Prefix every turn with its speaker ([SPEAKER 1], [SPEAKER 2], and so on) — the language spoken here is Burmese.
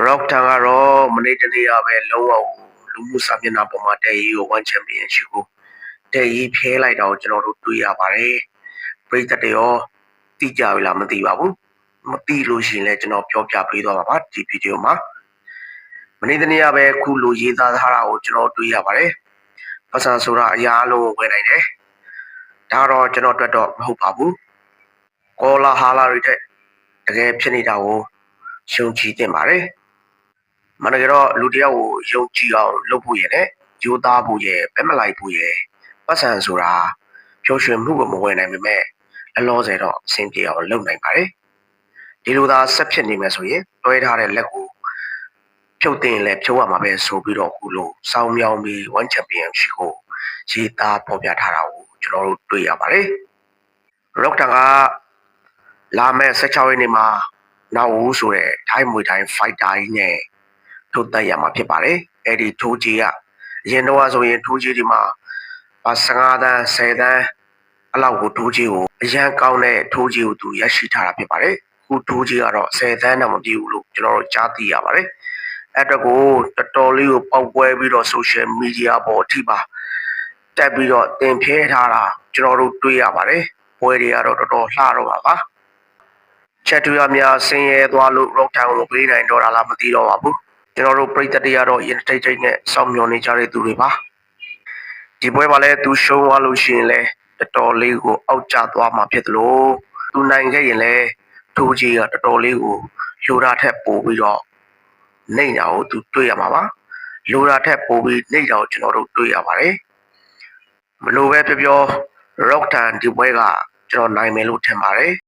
[SPEAKER 1] rock တန်ကတော့မနေ့တနေ့ကပဲလုံးဝလူမှုစာမျက်နှာပေါ်မှာတဲ့ရီကို one champion ရှိကိုတဲ့ရီဖျဲလိုက်တာကိုကျွန်တော်တို့တွေ့ရပါတယ်ပြိတ္တတွေရောသိကြပြီလားမသိပါဘူးမသိလို့ရှိရင်လည်းကျွန်တော်ပြောပြပေးသွားပါပါဒီဗီဒီယိုမှာမနေ့တနေ့ကပဲခုလိုရေးသားထားတာကိုကျွန်တော်တွေ့ရပါတယ်ပတ်စံဆိုတာအရာအလုံးကိုဝင်နိုင်တယ်ဒါတော့ကျွန်တော်အတွက်တော့မဟုတ်ပါဘူးကောလာဟာလာတွေတဲ့တကယ်ဖြစ်နေတာကိုရှုံချတင်ပါတယ် မနက်ကတော့လူတယောက်ကိုယုံကြည်အောင်လုပ်ဖို့ရတဲ့ယူသားဖို့ရပဲမလိုက်ဖို့ရပတ်စံဆိုတာပျော်ရွှင်မှုကိုမဝင်နိုင်ပေမဲ့အလောဆယ်တော့အဆင်ပြေအောင်လုပ်နိုင်ပါတယ်ဒီလိုသာဆက်ဖြစ်နေမယ်ဆိုရင်တွဲထားတဲ့လက်ကိုဖြုတ်တင်လဲဖြုတ်ရမှာပဲဆိုပြီးတော့ခုလိုစောင်းမြောင်းပြီး one champion ရှိကိုရေးသားပေါ်ပြထားတာကိုကျွန်တော်တို့တွေ့ရပါတယ် rock တန်ကလာမဲ့16ရက်နေ့မှာနောက်ဦးဆိုတဲ့ထိုင်းမွေထိုင်း fighter ကြီးနဲ့ ထုတ်တက်ရမှာဖြစ်ပါတယ်အဲ့ဒီထိုးကြီးကအရင်တော့ဆိုရင်ထိုးကြီးဒီမှာ15တန်း10တန်းအလောက်ကိုထိုးကြီးကိုအရန်ကောင်းတဲ့ထိုးကြီးကိုသူရရှိထားတာဖြစ်ပါတယ်ခုထိုးကြီးကတော့10တန်းတော့မပြည့်ဘူးလို့ကျွန်တော်တို့ကြားသိရပါတယ်အဲ့တော့ကိုတော်တော်လေးကိုပေါက်ပွဲပြီးတော့ social media ပေါ်အထိပါတက်ပြီးတော့တင်ဖျဲထားတာကျွန်တော်တို့တွေ့ရပါတယ်ပွဲတွေကတော့တော်တော်လှတော့ပါပါချက်တူရများဆင်းရဲသွားလို့ rock town ကိုပေးနိုင်တော့တာလားမသိတော့ပါဘူး ကျွန်တော်တို့ပြည်သက်တွေကတော့ရင်တိတ်တိတ်နဲ့စောင့်မျှော်နေကြတဲ့သူတွေပါဒီပွဲမှာလည်းသူရှုံးသွားလို့ရှိရင်လည်းတော်တော်လေးကိုအောက်ကျသွားမှာဖြစ်သလိုသူနိုင်ခဲ့ရင်လည်းထိုးကြီးကတော်တော်လေးကိုလိုတာထက်ပိုပြီးတော့နှိမ့်တာကိုသူတွေ့ရမှာပါလိုတာထက်ပိုပြီးနှိမ့်တာကိုကျွန်တော်တို့တွေ့ရပါတယ်မလို့ပဲပြောပြော rock town ဒီပွဲကကျွန်တော်နိုင်မယ်လို့ထင်ပါတယ်